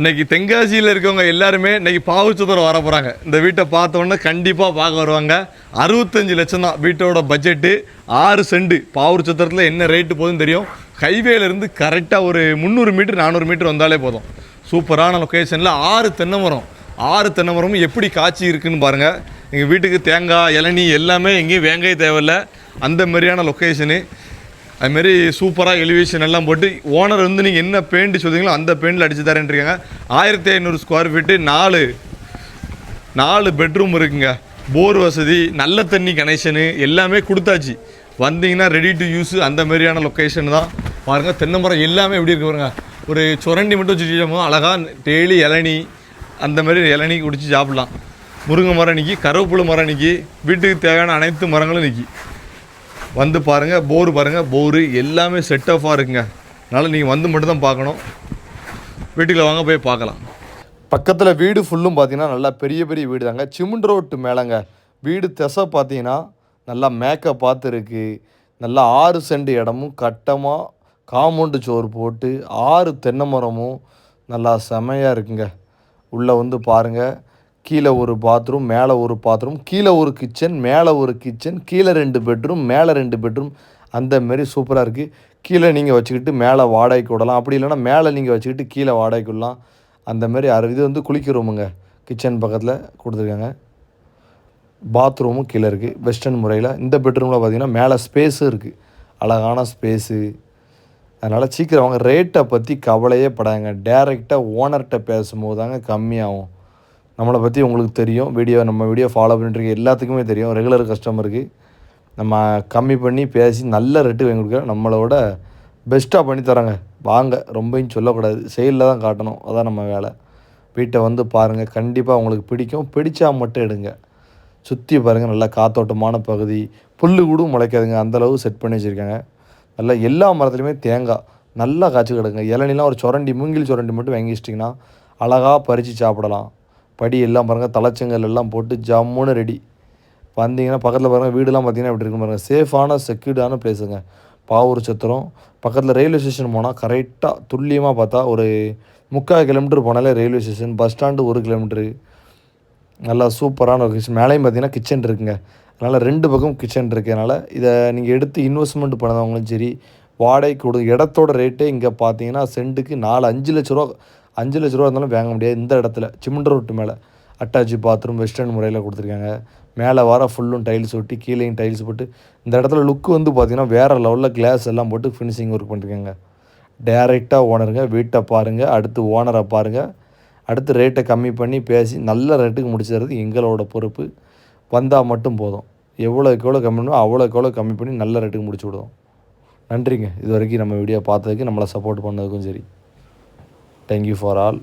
இன்னைக்கு தென்காசியில் இருக்கவங்க எல்லாருமே இன்னைக்கு பாவுச்சத்தூர் வர போகிறாங்க இந்த வீட்டை பார்த்தோன்னே கண்டிப்பாக பார்க்க வருவாங்க. அறுபத்தஞ்சு லட்சம் தான் வீட்டோட பட்ஜெட்டு ஆறு செண்டு. பாவூர் சத்திரத்தில் என்ன ரேட்டு போகுதுன்னு தெரியும். ஹைவேலேருந்து கரெக்டாக ஒரு முந்நூறு மீட்டர் நானூறு மீட்டர் வந்தாலே போதும். சூப்பரான லொக்கேஷனில் ஆறு தென்னை மரம் ஆறு தென்னை மரமும் எப்படி காய்ச்சி இருக்குன்னு பாருங்கள் எங்கள் வீட்டுக்கு தேங்காய் இளநீ எல்லாமே எங்கேயும் வேங்காய தேவையில்ல. அந்த மாதிரியான லொக்கேஷனு அதுமாரி சூப்பராக எலிவேஷன் எல்லாம் போட்டு ஓனர் வந்து நீங்கள் என்ன பெயிண்ட் சொல்லுங்களோ அந்த பெயிண்டில் அடித்து தரேன்ட்ருக்காங்க ஆயிரத்தி ஐநூறு ஸ்கொயர் ஃபீட்டு நாலு நாலு பெட்ரூம் இருக்குங்க. போர் வசதி நல்ல தண்ணி கனெக்ஷனு எல்லாமே கொடுத்தாச்சு. வந்தீங்கன்னா ரெடி டு யூஸ் அந்த மாதிரியான லொக்கேஷன் தான். பாருங்கள் தென்னை மரம் எல்லாமே எப்படி இருக்கு பாருங்க. ஒரு சுரண்டி மட்டும் வச்சுட்டோமோ அழகாக டெய்லி இளநி அந்த மாதிரி இளநி குடிச்சு சாப்பிட்லாம். முருங்கை மரம் நிற்கி கருவேப்பிலை மரம் நிற்கி வீட்டுக்கு தேவையான அனைத்து மரங்களும் நிற்கி வந்து பாருங்கள் போர் பாருங்கள் போரு எல்லாமே செட் ஆஃபாக இருக்குங்க. அதனால் நீங்கள் வந்து மட்டும்தான் பார்க்கணும். வீட்டுக்குள்ளே வாங்க போய் பார்க்கலாம். பக்கத்தில் வீடு ஃபுல்லும் பார்த்தீங்கன்னா நல்லா பெரிய பெரிய வீடு தாங்க. சிமெண்ட் ரோட்டு மேலேங்க. வீடு திசை பார்த்தீங்கன்னா நல்லா மேக்கப் பார்த்துருக்கு நல்லா ஆறு சென்ட் இடமும் கட்டமாக காம்பவுண்டு சோறு போட்டு ஆறு தென்னை மரமும் நல்லா செமையாக இருக்குங்க. உள்ளே வந்து பாருங்கள் கீழே ஒரு பாத்ரூம் மேலே ஒரு பாத்ரூம் கீழே ஒரு கிச்சன் மேலே ஒரு கிச்சன் கீழே ரெண்டு பெட்ரூம் மேலே ரெண்டு பெட்ரூம் அந்த மாரி சூப்பராக இருக்குது கீழே நீங்கள் வச்சுக்கிட்டு மேலே வாடகைக்கு விடலாம். அப்படி இல்லைன்னா மேலே நீங்கள் வச்சுக்கிட்டு கீழே வாடகைக்கு விடலாம். அந்த மாதிரி அறு இது வந்து குளிக்க ரூமுங்க கிச்சன் பக்கத்தில் கொடுத்துருக்காங்க. பாத்ரூமும் கீழே இருக்குது வெஸ்டர்ன் முறையில் இந்த பெட்ரூமில் பார்த்திங்கன்னா மேலே ஸ்பேஸும் இருக்குது அழகான ஸ்பேஸு அதனால் சீக்கிரம் அவங்க ரேட்டை பற்றி கவலையே படாங்க டேரெக்டாக ஓனர்கிட்ட பேசும்போது தாங்க கம்மியாகும். நம்மளை பற்றி உங்களுக்கு தெரியும். வீடியோ நம்ம வீடியோ ஃபாலோ பண்ணிட்டுருக்க எல்லாத்துக்குமே தெரியும். ரெகுலர் கஸ்டமருக்கு நம்ம கம்மி பண்ணி பேசி நல்ல ரேட்டு வாங்கி கொடுக்குறோம் நம்மளோட பெஸ்ட்டாக பண்ணி தராங்க வாங்க ரொம்பையும் சொல்லக்கூடாது. செயலில் தான் காட்டணும். அதான் நம்ம வேலை. வீட்டை வந்து பாருங்கள் கண்டிப்பாக உங்களுக்கு பிடிக்கும். பிடிச்சா மட்டும் எடுங்க. சுற்றி பாருங்கள் நல்லா காத்தோட்டமான பகுதி. புல் கூட முளைக்காதுங்க. அந்தளவு செட் பண்ணி வச்சுருக்காங்க. நல்லா எல்லா மரத்துலையுமே தேங்காய். நல்லா காய்ச்சி கிடக்குங்க. இளநிலாம் ஒரு சுரண்டி மூங்கில் சுரண்டி மட்டும் வாங்கி வச்சிட்டிங்கன்னா அழகாக பறித்து சாப்பிடலாம். படி எல்லாம் பாருங்கள் தலைச்சங்கல் எல்லாம் போட்டு ஜம்முன்னு ரெடி வந்தீங்கன்னா பக்கத்தில் பாருங்கள் வீடுலாம் பார்த்தீங்கன்னா இப்படி இருக்கும் பாருங்கள் சேஃபான செக்யூர்டான பிளேஸுங்க பாவூர் சத்திரம். பக்கத்தில் ரயில்வே ஸ்டேஷன் போனால் கரெக்டாக துல்லியமாக பார்த்தா ஒரு முக்கால் கிலோமீட்டர் போனாலே ரயில்வே ஸ்டேஷன் பஸ் ஸ்டாண்டு ஒரு கிலோமீட்ரு நல்லா சூப்பரான ஒரு கிச்சன் மேலேயும் பார்த்தீங்கன்னா கிச்சன் இருக்குங்க. அதனால் ரெண்டு பக்கம் கிச்சன் இருக்கிறதுனால இதை நீங்கள் எடுத்து இன்வெஸ்ட்மெண்ட் பண்ணதவங்களும் சரி வாடகை கொடு இடத்தோட ரேட்டே இங்கே பார்த்தீங்கன்னா சென்ட்டுக்கு நாலு அஞ்சு லட்ச ரூபா அஞ்சு லட்ச ரூபா இருந்தாலும் வாங்க முடியாது. இந்த இடத்துல சிமெண்ட் ரோட்டு மேலே. அட்டாச்சு பாத்ரூம் வெஸ்டர்ன் முறையில் கொடுத்துருக்காங்க. மேலே வர ஃபுல்லும் டைல்ஸ் ஒட்டி கீழேயும் டைல்ஸ் போட்டு இந்த இடத்துல லுக்கு வந்து பார்த்தீங்கன்னா வேறு லெவலில் கிளாஸ் எல்லாம் போட்டு ஃபினிஷிங் ஒர்க் பண்ணிருக்காங்க. டேரெக்டாக ஓனருங்க வீட்டை பாருங்கள் அடுத்து ஓனரை பாருங்கள் அடுத்து ரேட்டை கம்மி பண்ணி பேசி நல்ல ரேட்டுக்கு முடிச்சு தர்றது எங்களோட பொறுப்பு. வந்தால் மட்டும் போதும். எவ்வளோக்கு எவ்வளோ கம்மி பண்ணணும் அவ்வளோக்கு எவ்வளோ கம்மி பண்ணி நல்ல ரேட்டுக்கு முடிச்சு விடுவோம். நன்றிங்க. இது வரைக்கும் நம்ம வீடியோ பார்த்ததுக்கு நம்மளை சப்போர்ட் பண்ணதுக்கும் சரி. Thank you for all.